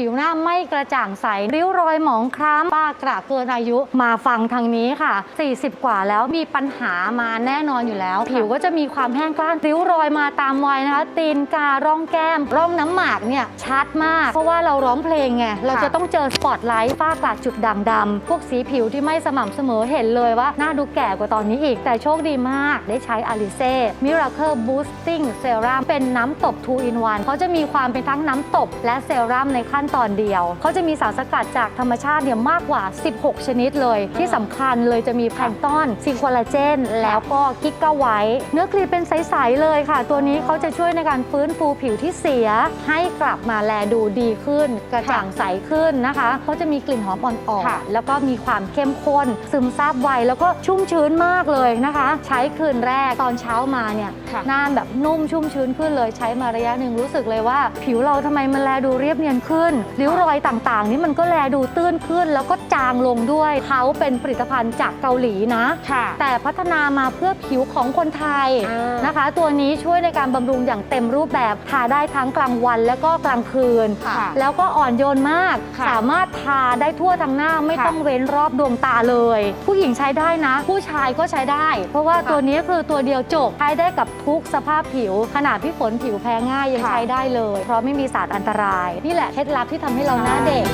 ผิวหน้าไม่กระจ่างใส ริ้วรอยหมองคล้ำป้ากระเกินอายุ มาฟังทางนี้ค่ะ 40 กว่าแล้วมีปัญหามาแน่นอนอยู่แล้ว ผิวก็จะมีความแห้งกร้าน ริ้วรอยมาตามวัยนะคะ ตีนการ่องแก้ม ร่องน้ำหมากเนี่ยชัดมาก เพราะว่าเราร้องเพลงไง เราจะต้องเจอสปอตไลท์ฝ้ากระจุดด่างดำพวกสีผิวที่ไม่สม่ำเสมอเห็นเลยว่าหน้าดูแก่กว่าตอนนี้อีก แต่โชคดีมากได้ใช้ Alice Miracle Boosting Serum เป็นน้ำตบ2 in 1เขาจะมีความเป็นทั้งน้ำตบและเซรั่มในขั้นตอนเดียว เขาจะมีสารสกัดจากธรรมชาติเนี่ยมากกว่า 16 ชนิดเลย ที่สำคัญเลยจะมีแพลงก์ต้นซิงโคลาเจน แล้วก็กิกกาไวท์เนื้อกรีดเป็นใส ๆ เลยค่ะ ตัวนี้เขาจะช่วยในการฟื้นฟูผิวที่เสีย ให้กลับมาแลดูดีขึ้น กระจ่างใสขึ้นนะคะ เขาจะมีกลิ่นหอมอ่อนค่ะ ๆแล้วก็มีความเข้มข้น ซึมซาบไวแล้วก็ชุ่มชื้นมากเลยนะคะ ใช้คืนแรกตอนเช้ามาเนี่ยค่ะ หน้าแบบนุ่มชุ่มชื้นขึ้นเลยใช้มาระยะหนึ่งรู้สึกเลยว่า ผิวเราทำไมมันแลดูเรียบเนียนขึ้นริ้วรอยต่างๆ นี่มันก็แลดูตื้นขึ้น แล้วก็จางลงด้วยเขาเป็นผลิตภัณฑ์จากเกาหลีนะ ค่ะ แต่พัฒนามาเพื่อผิวของคนไทยอ่านนะคะ ตัวนี้ช่วยในการบำรุงอย่างเต็มรูปแบบทาได้ทั้งกลางวันแล้วก็กลางคืน ค่ะ แล้วก็อ่อนโยนมาก ค่ะสามารถทาได้ทั่วทั้งหน้าไม่ค่ะต้องเว้นรอบดวงตาเลย ผู้หญิงใช้ได้นะ ผู้ชายก็ใช้ได้ เพราะว่าค่ะตัวนี้คือตัวเดียวจบใช้ได้กับทุกสภาพผิว ขนาดพี่ฝนผิวแพ้ง่ายยังค่ะ ใช้ได้เลย เพราะไม่มีสารอันตราย นี่แหละเคล็ดลับที่ทำให้เราหน้าเด็ก